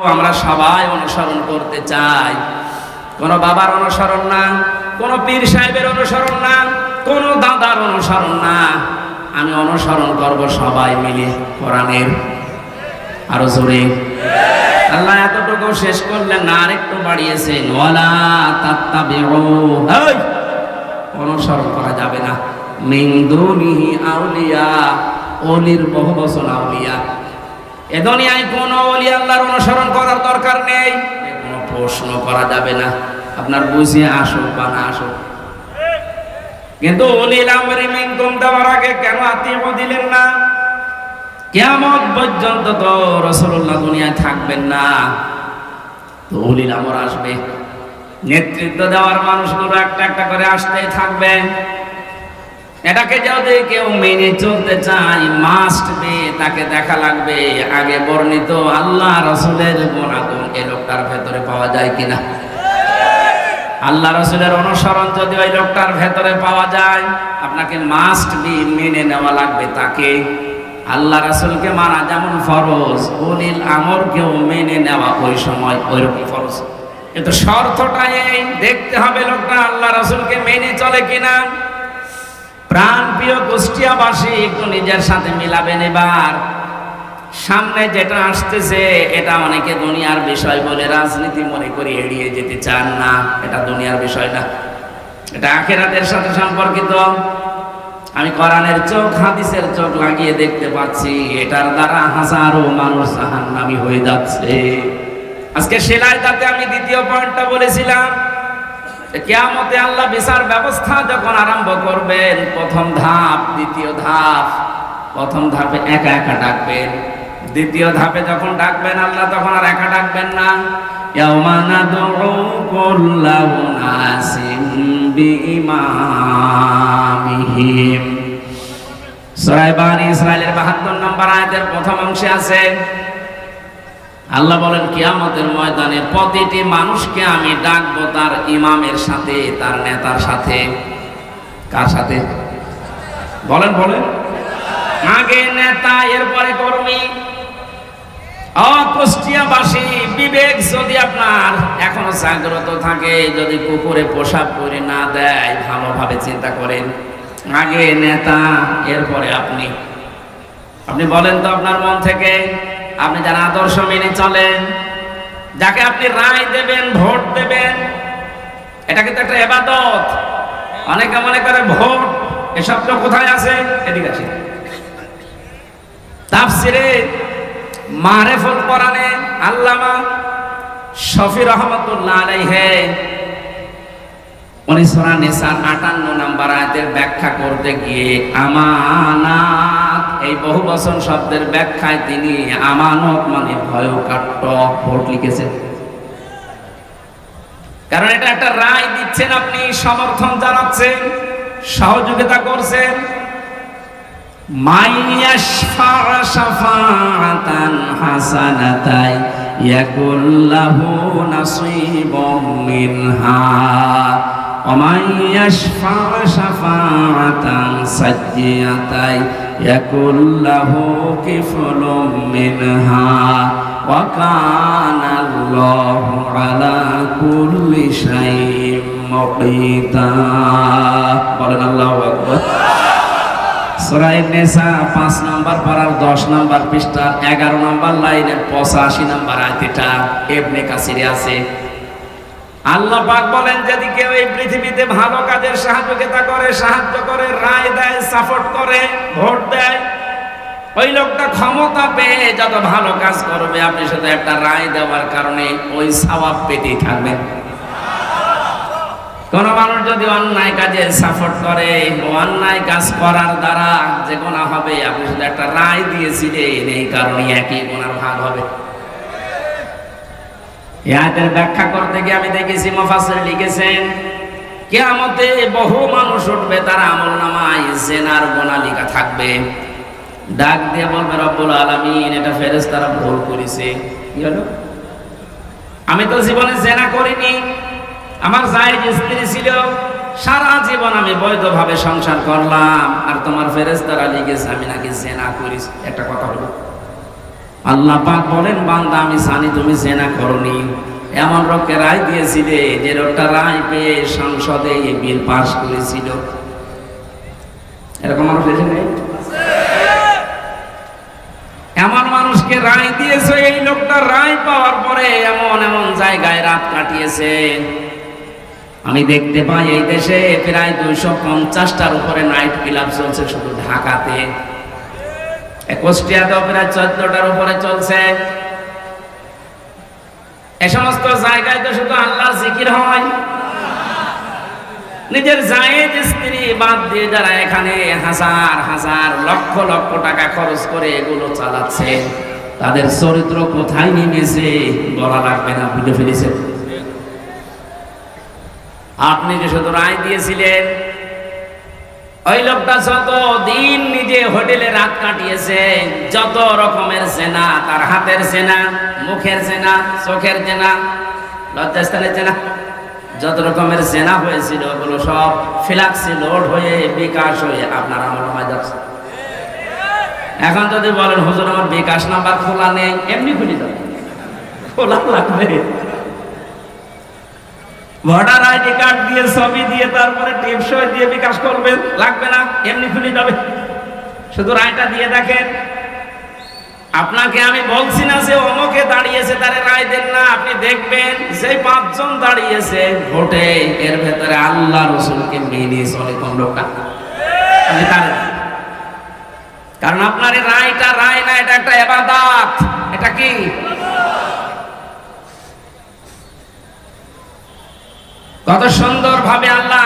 আমরা সবাই অনুসরণ করতে চাই। কোন বাবার অনুসরণ না, কোন পীর সাহেবের অনুসরণ না, কোন দাদার অনুসরণ না। আমি অনুসরণ করব সবাই মিলে কোরআনের। আরও জোরে। আল্লাহ এতটুকু শেষ করলেন না আরেকটু বাড়িয়েছেন, ওয়ালা তাত্তাবিউ অনুসরণ করা যাবে না। মিন দুনিহি আউলিয়া, অলির বহু বছর আউলিয়া। এ দুনিয়ায় কোন ওলি আল্লাহর অনুসরণ করার দরকার নেই। কোনো প্রশ্ন করা যাবে না। আপনার বুঝিয়ে আসুক বা না আসুক কিন্তু অলিল আমরি মিনকুম দেওয়ার আগে কেন আত্মীয় দিলেন না? কেমন পর্যন্ত তো রসুল্লাহ দুনিয়ায় থাকবেন না। তো অলিল আমর আসবে। নেতৃত্ব দেওয়ার মানুষগুলো একটা একটা করে আসতেই থাকবে এটাকে যদি কেউ মেনে চলতে চায় মাস্ট বে তাকে দেখা লাগবে। আগে বর্ণিত আল্লাহ রসুলের গুণাগুণ এ লোকটার ভেতরে পাওয়া যায় কিনা? আল্লাহ রসুলের অনুসরণ যদি ওই লোকটার ভেতরে পাওয়া যায়, আপনাকে মাস্ট বি মেনে নেওয়া লাগবে তাকে। আল্লাহ রাসুলকে মানা যেমন ফরজ অলিল আমরকেও মেনে নেওয়া ওই সময় ওইরকম ফরজ। কিন্তু শর্তটা এই, দেখতে হবে লোকটা আল্লাহ রাসুলকে মেনে চলে কিনা। প্রাণ প্রিয় কুষ্টিয়াবাসী একটু নিজের সাথে মিলাবেন এবার। সামনে যেটা আসতেছে, এটা অনেকে দুনিয়ার বিষয় বলে রাজনীতি মনে করে এড়িয়ে যেতে চান না। এটা দুনিয়ার বিষয় না। এটা আখেরাতের সাথে সম্পর্কিত। আমি কোরআনের চোখ, হাদিসের চোখ লাগিয়ে দেখতে পাচ্ছি, এটার দ্বারা হাজারো মানুষ জাহান্নামী হয়ে যাচ্ছে। আজকে সেলাই তাতে আমি দ্বিতীয় পয়েন্টটা বলেছিলাম। কেয়ামতে আল্লাহ বিচার ব্যবস্থা যখন আরম্ভ করবেন, প্রথম ধাপ, দ্বিতীয় ধাপ, প্রথম ধাপে একা একা ডাকবেন। দ্বিতীয় ধাপে যখন ডাকবেন আল্লাহ, তখন আর একা ডাকবেন না। ইসরাইলের 72 নম্বর আয়াতের প্রথম অংশে আছে আল্লাহ বলেন, কিয়ামতের ময়দানে প্রতিটি মানুষকে আমি ডাকবো তার ইমামের সাথে, তার নেতার সাথে। কার সাথে? বলেন বলেন। আগে নেতা, এরপরে কর্মী। অকুষ্টিয়াবাসী বিবেক যদি আপনার এখনও জাগ্রত থাকে, যদি কুকুরে পোশাক করে না দেয়, ভালোভাবে চিন্তা করেন। আগে নেতা, এরপরে আপনি। আপনি বলেন তো আপনার মন থেকে? আপনি যারা আদর্শ মেনে চলেন, যাকে আপনি রায় দেবেন, ভোট দেবেন, এটা কিন্তু একটা এবাদত। অনেকে মনে করে ভোট, এসব তো কোথায় আছে? এদিকে আছে তাফসিরে মারেফুল কোরআনে আল্লামা শফি রহমতুল্লাহ আলাইহে, উনি সূরা নিসার 58 নাম্বার আয়াতের ব্যাখ্যা করতে গিয়ে আমানাত এই বহু বচন শব্দের ব্যাখ্যায় তিনি আমানত মানে ভয়কাট্য ভোট লিখেছেন কারণ এটা একটা রায় দিচ্ছেন আপনি সমর্থন জানাচ্ছেন সহযোগিতা করছেন মাইয়াশফা শাফাআতান হাসানাতাই ইয়াকুল্লাহু নাসীবুম মিনহা ومن يشفع شفاعة سيئة يكن له كفل منها وكان الله على كل شيء مقيتا বলেন আল্লাহু আকবার সূরা নেসা 5 নম্বর পারার 10 নম্বর পৃষ্ঠা 11 নম্বর লাইনে 85 নম্বর আয়াতটা ইবনে কাসিরে আছে আল্লাহ পাক বলেন, যদি কেউ এই পৃথিবীতে ভালো কাজের সহযোগিতা করে, সাহায্য করে, রায় দেয়, সাপোর্ট করে, ভোট দেয়, ওই লোকটা ক্ষমতা পেয়ে যত ভালো কাজ করবে, আপনি শুধু একটা রায় দেওয়ার কারণে ওই সওয়াব পেতেই থাকবেন কোন মানুষ যদি অন্যায় কাজে সাপোর্ট করে, অন্যায় কাজ করার দ্বারা যে গোনা হবে, আপনি শুধু একটা রায় দিয়েছিলেন এই কারণে একই গোনার ভাগ হবে। ইয়াদের ব্যাখ্যা করতে গিয়ে আমি দেখেছি মুফাসসির লিখেছেন কে কিয়ামতে বহু মানুষ উঠবে, তার আমল নামায় জেনার গোনা লেখা থাকবে। ডাক দিয়ে বলবে, রব্বুল আলামিন, এটা ফেরেশতারা ভুল করেছে। আমি তো জীবনে জেনা করিনি। আমার জায়েজ স্ত্রী ছিল, সারা জীবন আমি বৈধভাবে সংসার করলাম। আর তোমার ফেরেশতারা লিখেছে, আমি নাকি জেনা করিস একটা কথা হলো আল্লাহ পাক বলেন, বান্দা, আমি জানি তুমি জেনা করনি। এমন লোককে রায় দিয়েছিলে যে লোকটা রায় পেয়ে সংসদে এই বিল পাশ করেছিল। এরকম মানুষ দেশে নেই? এমন মানুষকে রায় দিয়েছে, এই লোকটা রায় পাওয়ার পরে এমন এমন জায়গায় রাত কাটিয়েছে। আমি দেখতে পাই এই দেশে প্রায় দুইশো পঞ্চাশটার উপরে নাইট ক্লাব চলছে শুধু ঢাকাতে। চোদ্দটার উপরে চলছে। এ সমস্ত জায়গায় তো শুধু জিকির হয়। নিজের জায়েজ স্ত্রী বাদ দিয়ে যারা এখানে হাজার হাজার লক্ষ লক্ষ টাকা খরচ করে এগুলো চালাচ্ছে, তাদের চরিত্র কোথায় নেমেছে বলা লাগবে না, বুঝে ফেলেছে আপনি যে শুধু রায় দিয়েছিলেন ওই লোকটা যত দিন নিজে হোটেলে রাত কাটিয়েছে, যত রকমের সেনা তার হাতের সেনা মুখের সেনা চোখের সেনা লজ্জাস্থানের সেনা যত রকমের সেনা হয়েছিল, ওগুলো সব ফিলাক্সি লোড হয়ে বিকাশ হয়ে আপনার আমার নামায় যাচ্ছে। এখন যদি বলেন, হুজুর, আমার বিকাশ নাম্বার খোলা নেই, এমনি খুলি যাবে। খোলা লাগবে। ভোটার আইডি কার্ড দিয়ে, ছবি দিয়ে, তারপরে টিপসই দিয়ে বিকাশ করবেন লাগবে না, এমনি খুলে যাবে। শুধু রায়টা দিয়ে দেখেন। আপনাকে আমি বলছি না যে অমকে দাঁড়িয়েছে, তারে রায় দেন না, আপনি দেখবেন যে পাঁচজন দাঁড়িয়েছে ভোটে, এর ভেতরে আল্লাহ রসুলকে মেনে চলে কোন লোকটা? কারণ আপনার রায়টা, রায় না, এটা একটা এবাদাত। এটা কি? কত সুন্দর ভাবে আল্লাহ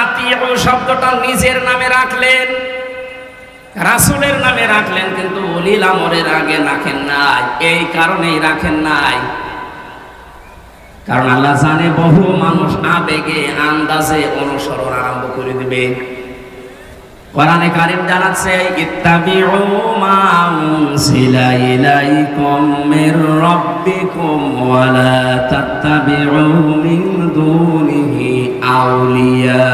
শব্দটা নিজের নামে রাখলেন, রাসুলের নামে রাখলেন, কিন্তু অলিল আমরের আগে রাখেন নাই, এই কারণেই রাখেন নাই। কারণ আল্লাহ জানে বহু মানুষ আবেগে, আন্দাজে অনুসরণ আরম্ভ করে দিবে। কোরআনে কারিম জানাচ্ছে, ইত্তাবিউ মা উনসিলা ইলাইকুম মির রাব্বিকুম ওয়া লা তাত্তাবিউ মিন দুনিহি আউলিয়া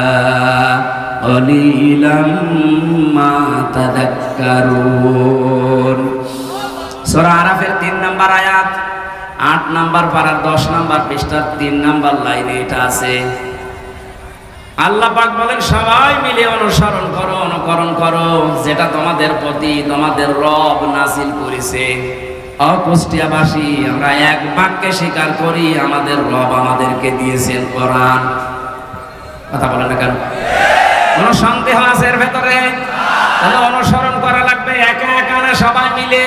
কলিলাম মা তাযাক্কারুন সূরা আরাফের 3 নাম্বার আয়াত 8 নাম্বার পারার 10 নাম্বার পৃষ্ঠার 3 নাম্বার লাইনে এটা আছে। আল্লাহ পাক বলেন, সবাই মিলে অনুসরণ করো, অনুকরণ করো। যেটা তোমাদের প্রতি তোমাদের রব নাসিল করেছে। অকুষ্টিয়াবাসী আমরা এক বাক্যে স্বীকার করি, আমাদের রব আমাদেরকে দিয়েছেন কোরআন। কথা বলেন না কেন? কোন সন্দেহ আছে এর ভেতরে? তাহলে অনুসরণ করা লাগবে, একা একা না সবাই মিলে।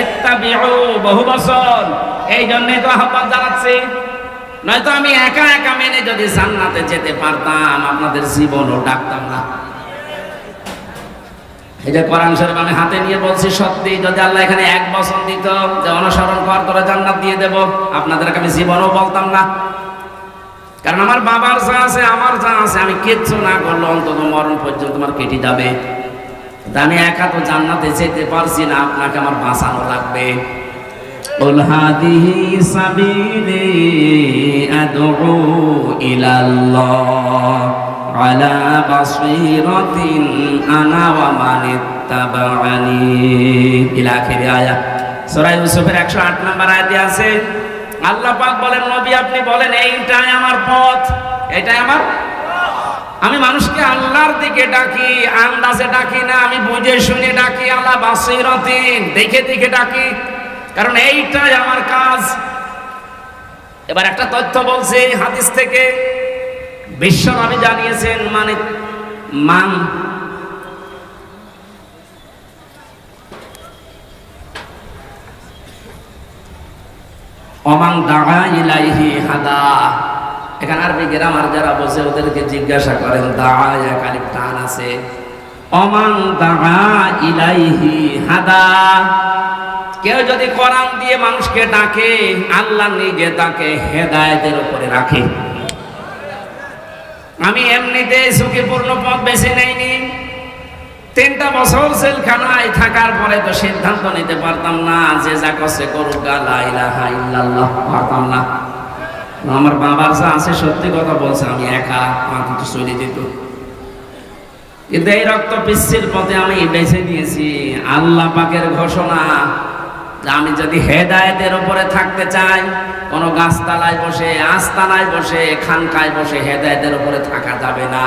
ইত্তাবিউ, বহু বছর। এই জন্যই তো আহ্বান জানাচ্ছি। নয়তো আমি একা একা মেনে যদি জান্নাতে যেতে পারতাম, আপনাদের জীবনও ডাকতাম না। এই যে কোরআন শরীফ আমি হাতে নিয়ে বলছি, সত্যি যদি আল্লাহ এখানে এক বছর দিত যে অনুসরণ কর, তোরা জান্নাত দিয়ে দেব, আপনাদেরকে আমি জীবনও বলতাম না। কারণ আমার বাবার যা আছে, আমার যা আছে, আমি কিচ্ছু না করলে অন্তত মরণ পর্যন্ত তোমার কেটে যাবে। আমি একা তো জান্নাতে যেতে পারছি না, আপনাকে আমার বাঁচানো লাগবে। قل هذه سبيلي أدعو إلى الله على بصيرة أنا ومن اتبعني إلى آخر آية সূরা ইউসুফের 108 নম্বর আয়াতে আছে আল্লাহ পাক বলেন নবী আপনি বলেন এইটাই আমার পথ এটাই আমার আমি মানুষকে আল্লাহর দিকে ডাকি আন্দাজে ডাকি না আমি বুঝে শুনে ডাকি আল্লাহ বাসিরতিন দেখে দেখে ডাকি কারণ এইটাই আমার কাজ। এবার একটা তথ্য বলছে হাদিস থেকে বিশ্বনবী জানিয়েছেন মানে মান। অমাং দাগা ইলাইহি হাদা। এখানে আরবি গ্রামার যারা বসে ওদেরকে জিজ্ঞাসা করেন দাগা এক আলিফ টান আছে। অমান দাগা ইলাইহি হাদা। কেউ যদি কোরআন দিয়ে মানুষকে ডাকে, আল্লাহ নিজে তাকে হেদায়েতের উপরে রাখে। আমি এমনিতে ঝুঁকিপূর্ণ পথ বেছে নেইনি। তিনটা বছর জেলখানায় থাকার পরে তো সিদ্ধান্ত নিতে পারতাম না, যে যা করছে করুক, গা ইলাহা ইল্লাল্লাহ, পারতাম না। আমার বাবার যা আছে সত্যি কথা বলছে, আমি একা আমার কিন্তু চলে যেত। কিন্তু এই রক্ত পিচ্ছিল পথে আমি বেছে নিয়েছি। আল্লাহ পাকের ঘোষণা আমি যদি হেদায়েতের উপরে থাকতে চাই, কোনো গাছতলায় বসে, আস্তানায় বসে, খানকায় বসে হেদায়েতের উপরে থাকা যাবে না।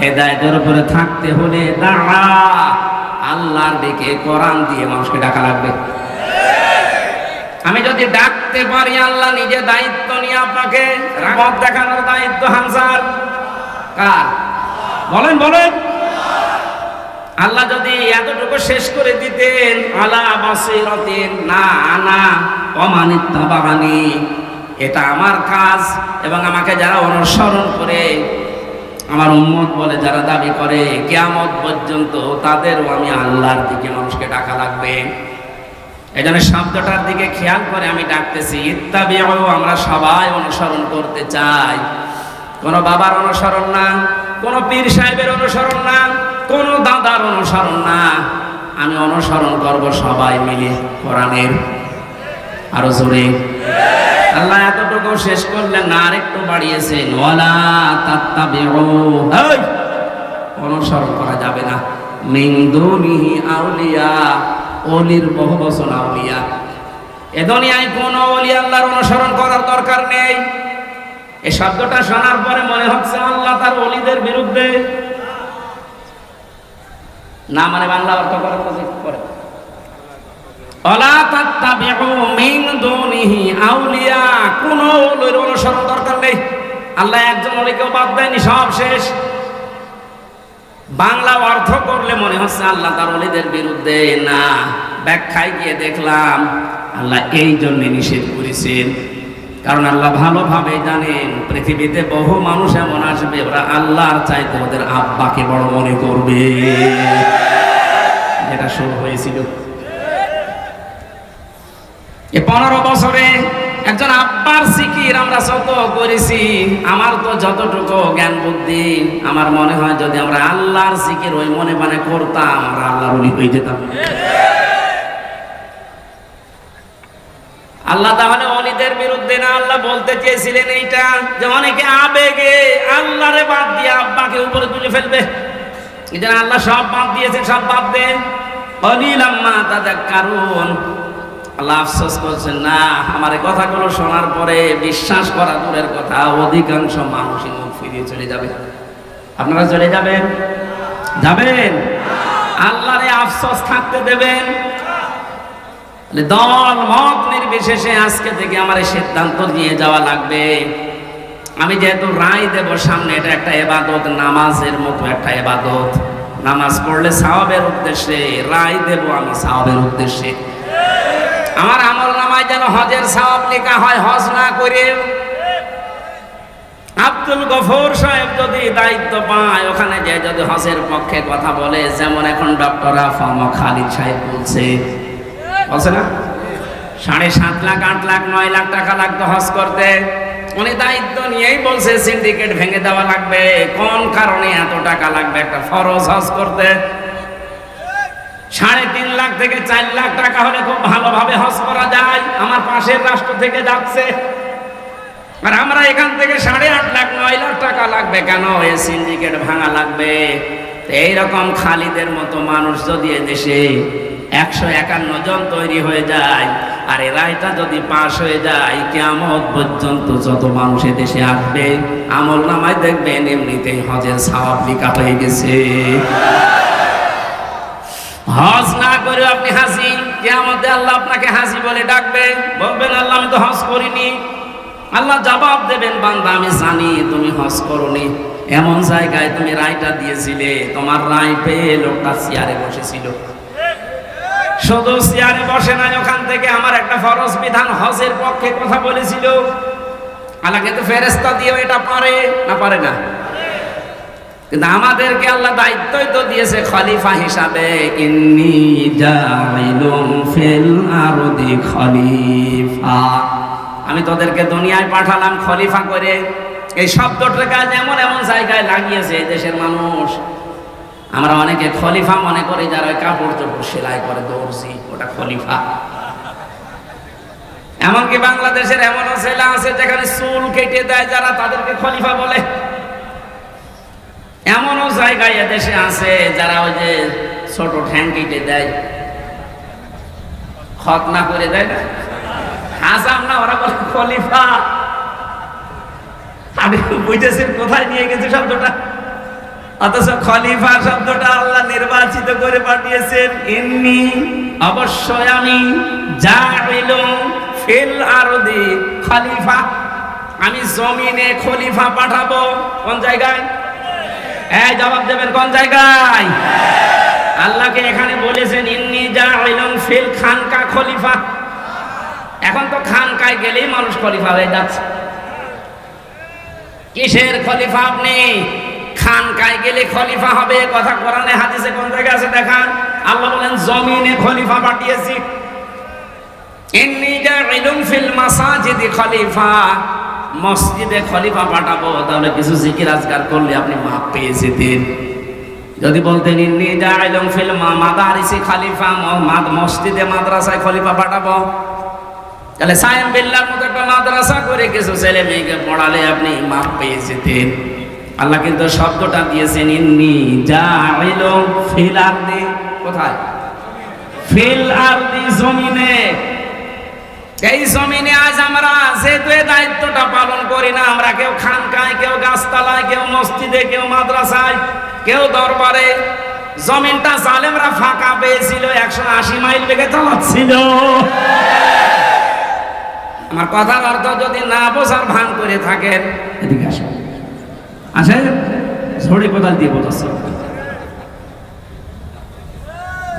হেদায়েতের উপরে থাকতে হলে দাঁড়া, আল্লাহর দিকে কোরআন দিয়ে মানুষকে ডাকা লাগবে। আমি যদি ডাকতে পারি, আল্লাহ নিজে দায়িত্ব নিয়ে আপনাকে দেখানোর দায়িত্ব হামসার। কার? বলেন বলেন। আল্লাহ যদি এতটুকু শেষ করে দিতেন, আলা বাসিরাতিন, না আনা অমানিত্তা বাগানি এটা আমার কাজ এবং আমাকে যারা অনুসরণ করে, আমার উম্মত বলে যারা দাবি করে, কেয়ামত পর্যন্ত তাদেরও আমি আল্লাহর দিকে মানুষকে ডাকা লাগবে। এই জন্য শব্দটার দিকে খেয়াল করে আমি ডাকতেছি, ইত্তাবিউ, আমরা সবাই অনুসরণ করতে চাই। কোন বাবার অনুসরণ না, কোন পীর সাহেবের অনুসরণ না কোন দাদার অনুসরণ না। আমি অনুসরণ করব সবাই মিলে কোরআনের। আরও জোরে। আল্লাহ এতটুকু শেষ করলেন না আরেকটু বাড়িয়েছেন ওয়ালা তাত্তাবিউ অনুসরণ করা যাবে না। মিন আউলিয়া, অলির বহু বছর আউলিয়া। এ দুনিয়ায় কোন অলি আল্লাহর অনুসরণ করার দরকার নেই। এই শব্দটা শোনার পরে মনে হচ্ছে আল্লাহ তার অলিদের বিরুদ্ধে না মানে বাংলা অর্থ করে দরকার নেই। আল্লাহ একজন অলিকেও বাদ বাংলা অর্থ করলে মনে হচ্ছে আল্লাহ বিরুদ্ধে না। ব্যাখ্যায় গিয়ে দেখলাম, আল্লাহ এই জন্য নিষেধ করেছেন। কারণ আল্লাহ ভালোভাবে জানেন, পৃথিবীতে বহু মানুষ এমন আসবে, ওরা আল্লাহর চাইতে ওদের আব্বাকে বড় মনে করবে। যেটা শুরু হয়েছিল। এ পনেরো বছরে একজন আব্বার সিকির আমরা যত করেছি, আমার তো যতটুকু জ্ঞান বুদ্ধি, আমার মনে হয় যদি আমরা আল্লাহর সিকির ওই মনে মানে করতাম, আমরা আল্লাহর উনি হয়ে যেতাম। আল্লাহ তাহলে অলিদের বিরুদ্ধে না আল্লাহ বলতে চেয়েছিলেন এইটা যে অনেকে আবেগে আল্লাহরে বাদ দিয়ে আব্বাকে উপরে তুলে ফেলবে। জন্য আল্লাহ সব বাদ দিয়েছেন, সব বাদ দেন। অলিল আম্মা তাদের কারণ আল্লাহ আফসোস করছেন, না, আমার কথাগুলো শোনার পরে বিশ্বাস করা দূরের কথা, অধিকাংশ মানুষই মুখ ফিরিয়ে চলে যাবে। আপনারা চলে যাবেন? যাবেন? আল্লাহরে আফসোস থাকতে দেবেন। দল মত নির্বিশেষে আজকে থেকে আমার এই সিদ্ধান্ত নিয়ে যাওয়া লাগবে। আমি যেহেতু রায় দেব সামনে, এটা একটা এবাদত, নামাজের মতো একটা এবাদত। নামাজ পড়লে সাহাবের উদ্দেশ্যে, রায় দেব আমি সাহাবের উদ্দেশ্যে। আমার আমল নামায় যেন হজের সাহাব লেখা হয়, হজ না করে। আব্দুল গফর সাহেব যদি দায়িত্ব পায়, ওখানে যে যদি হজের পক্ষে কথা বলে, যেমন এখন ডক্টর আফাম খালিদ সাহেব বলছে বলছে না? সাড়ে সাত লাখ, আট লাখ, নয় লাখ টাকা লাগতো হজ করতে। উনি দায়িত্ব নিয়েই বলছে সিন্ডিকেট ভেঙে দেওয়া লাগবে। কোন কারণে এত টাকা লাগবে একটা ফরজ হজ করতে? সাড়ে তিন লাখ থেকে চার লাখ টাকা হলে খুব ভালোভাবে হজ করা যায়। আমার পাশের রাষ্ট্র থেকে যাচ্ছে। আর আমরা এখান থেকে সাড়ে আট লাখ, নয় লাখ টাকা লাগবে কেন? এ সিন্ডিকেট ভাঙা লাগবে। এইরকম খালিদের মতো মানুষ যদি দেশে একশো একান্ন জন তৈরি হয়ে যায়। আর এই রায়টা যদি পাশ হয়ে যায় কেমন পর্যন্ত যত মানুষ এ দেশে আসবে, আমল নামায় দেখবেন এমনিতেই হজের সওয়াব লিখা হয়ে গেছে। হজ না করে আপনি হাসি কেয়ামতে আল্লাহ আপনাকে হাসি বলে ডাকবে। বলবেন, আল্লাহ, আমি তো হজ করিনি। আল্লাহ জবাব দেবেন, বান্দা, আমি জানি তুমি হজ করনি। এমন জায়গায় তুমি রায়টা দিয়েছিলে, তোমার রায় পেয়ে লোকটা চেয়ারে বসেছিল। শুধু চেয়ারে বসে নাই, ওখান থেকে আমার একটা ফরজ বিধান হজের পক্ষে কথা বলেছিল। আল্লাহ কিন্তু ফেরেস্তা দিয়েও এটা পারে না পারে না? কিন্তু আমাদেরকে আল্লাহ দায়িত্বই তো দিয়েছে খলিফা হিসাবে, ইন্নি জাইলুম ফিল আরদি খলিফা। আমি তোদেরকে দুনিয়ায় পাঠালাম খলিফা করে। এই শব্দটাকে আজ এমন এমন জায়গায় লাগিয়েছে, এই দেশের মানুষ। আমরা অনেকে খলিফা মনে করি যারা কাপড় চোপড় সেলাই করে দর্জি ওটা খলিফা। এমনকি বাংলাদেশের এমনও ছেলে আছে যেখানে চুল কেটে দেয় যারা তাদেরকে খলিফা বলে। এমনও জায়গায় এদেশে আছে যারা ওই যে ছোট ঠ্যাং কেটে দেয়। খত না করে দেয় না? হাসাম না ওরা বলে খলিফা। আপনি বুঝেছেন কোথায় নিয়ে গেছে শব্দটা? অথচ খলিফা শব্দটা আল্লাহ নির্বাচিত করে পাঠিয়েছেন, ইন্নি অবশ্যই আমি যা হইল ফিল আরদি খলিফা। আমি জমিনে খলিফা পাঠাবো। কোন জায়গায়? এই জবাব দেবেন কোন জায়গায়? আল্লাহকে এখানে বলেছেন, ইন্নি যা হইলম ফিল খানকা খলিফা। এখন তো খানকায় গেলেই মানুষ খলিফা হয়ে যাচ্ছে। কিসের খলিফা আপনি? খানকায় গেলে খলিফা হবে, কথা কোরআনে, হাদিসে কোন জায়গায় আছে দেখান? আল্লাহ বলেন, জমিনে খলিফা পাঠিয়েছি। ফিল মাসাজিদি খলিফা, মসজিদে খলিফা পাঠাবো, তাহলে কিছু জিকির আজকার করলে আপনি মাপ পেয়ে যেতেন। যদি বলতেন, ইন্নি জাইলুম ফিল মাদারিসি খলিফা মসজিদে মাদ্রাসায় খলিফা পাঠাবো। তাহলে সায়েম বিল্লার মতো একটা মাদ্রাসা করে কিছু ছেলে মেয়েকে পড়ালে আপনি মাপ পেয়ে যেতেন। আল্লাহ কিন্তু শব্দটা দিয়েছেন, ইন্নি যা হইল ফিল আরদি। কোথায়? ফিল আরদি জমিনে। এই জমিনে আজ আমরা, যেহেতু দায়িত্বটা পালন করি না, আমরা কেউ খানকায়, কেউ গাছতলায়, কেউ মসজিদে, কেউ মাদ্রাসায়, কেউ দরবারে, জমিনটা জালেমরা ফাঁকা পেয়েছিল, একশো আশি মাইল বেগে চালাচ্ছিল আমার কথার অর্থ যদি না বোঝার ভান করে থাকেন, এদিকে আসেন। আসেন ঝড়ে কোদাল দিয়ে বোঝাচ্ছে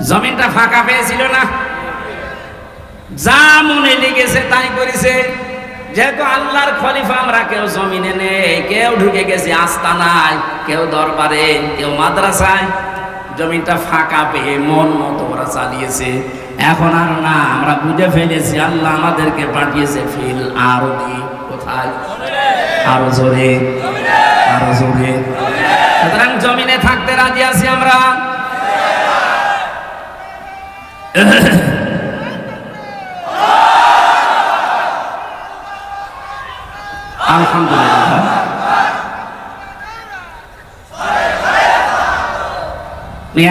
জমিনটা ফাঁকা পেয়েছিল না। যা মনে লেগেছে তাই করেছে। যেহেতু আল্লাহর খলিফা আমরা কেউ জমিনে নেই, কেউ ঢুকে গেছে আস্তানায়, কেউ দরবারে, কেউ মাদ্রাসায়। জমিনটা ফাঁকা পেয়ে মন মতো ওরা চালিয়েছে। এখন আর না, আমরা বুঝে ফেলেছি, আল্লাহ আমাদেরকে পাঠিয়েছে ফিল আরও কোথায়? আরও জোরে। আরও জোরে সুতরাং জমিনে থাকতে রাজি আছি আমরা। আলহামদুলিল্লাহ।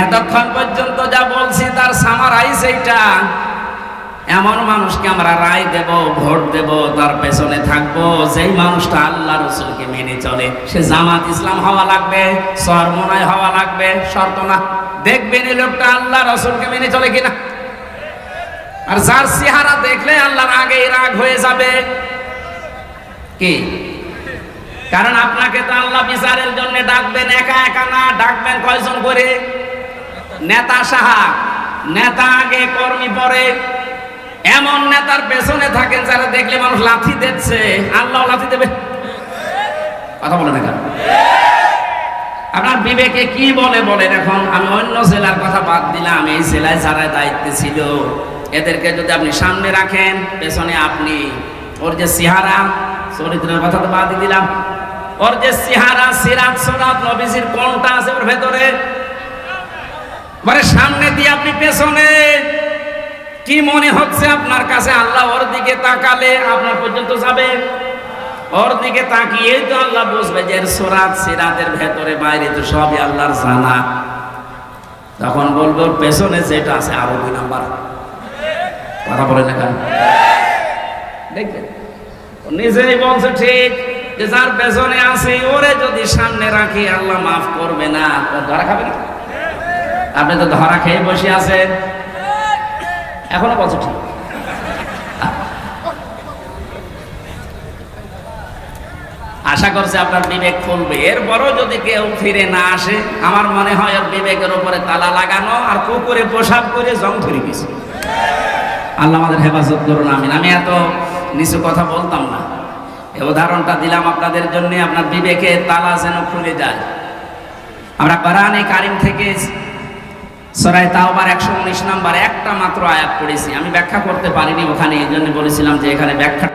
এতক্ষণ পর্যন্ত যা বলছি তার সামারাইজ এইটা। এমন মানুষকে আমরা রায় দেব, ভোট দেব, তার পেছনে থাকব। যেই মানুষটা আল্লাহ রসুলকে মেনে চলে, সে জামাত ইসলাম হওয়া লাগবে সরমনায় হওয়া লাগবে, শর্ত না। দেখবেন এই লোকটা আল্লাহ রসুলকে মেনে চলে কিনা? আর যার চেহারা দেখলে আল্লাহর আগে রাগ হয়ে যাবে। কি? কারণ আপনাকে তো আল্লাহ বিচারের জন্য ডাকবেন, একা একা না, ডাকবেন কয়জন করে? নেতা সাহা, নেতা আগে কর্মী পরে। এমন নেতার পেছনে থাকেন যারা দেখলে মানুষ লাথি দিচ্ছে। আল্লাহ লাথি দেবে। কথা বলে কেন? আপনার বিবেকে কি বলে বলেন এখন? আমি অন্য জেলার কথা বাদ দিলাম, এই জেলায় যারা দায়িত্বে ছিল, এদেরকে যদি আপনি সামনে রাখেন, পেছনে আপনি। ওর যে সিহারা, চরিত্রের কথা তো বাদই দিলাম। ওর যে সিহারা সিরাত সোরাত নবীজির কোনটা আছে ওর ভেতরে। মানে সামনে দিয়ে আপনি পেছনে। কি মনে হচ্ছে আপনার কাছে? আল্লাহ ওর দিকে তাকালে আপনার পর্যন্ত যাবে। ওর দিকে তাকিয়ে তো আল্লাহ বুঝবে যে সোরাত, সিরাতের ভেতরে, বাইরে তো সবই আল্লাহর জানা। তখন বলব, পেছনে যেটা আছে আরও দুই নাম্বার। কথা বলে না কেন? দেখবেন নিজেই বলছে ঠিক, যে যার পেছনে আছে, ওরে যদি সামনে রাখি, আল্লাহ মাফ করবে না। ধরা খাবে না? আপনি তো ধরা খেয়ে বসে আছেন। এখনও বলছে ঠিক। আশা করছে আপনার বিবেক খুলবে এরপরও যদি কেউ ফিরে না আসে, আমার মনে হয় ওর বিবেকের উপরে তালা লাগানো আর কুকুরে পোশাক করে জং ধরে গেছে। আল্লাহ আমাদের হেফাজত করুন, আমিন। আমি এত নিচু কথা বলতাম না। এই উদাহরণটা দিলাম আপনাদের জন্য, আপনার বিবেকে তালা যেন খুলে যায়। আমরা কোরআনে কারিম থেকে সরাই তাওবার একশো উনিশ নাম্বার একটা মাত্র আয়াত পড়েছি। আমি ব্যাখ্যা করতে পারিনি ওখানে, এই জন্য বলেছিলাম যে এখানে ব্যাখ্যা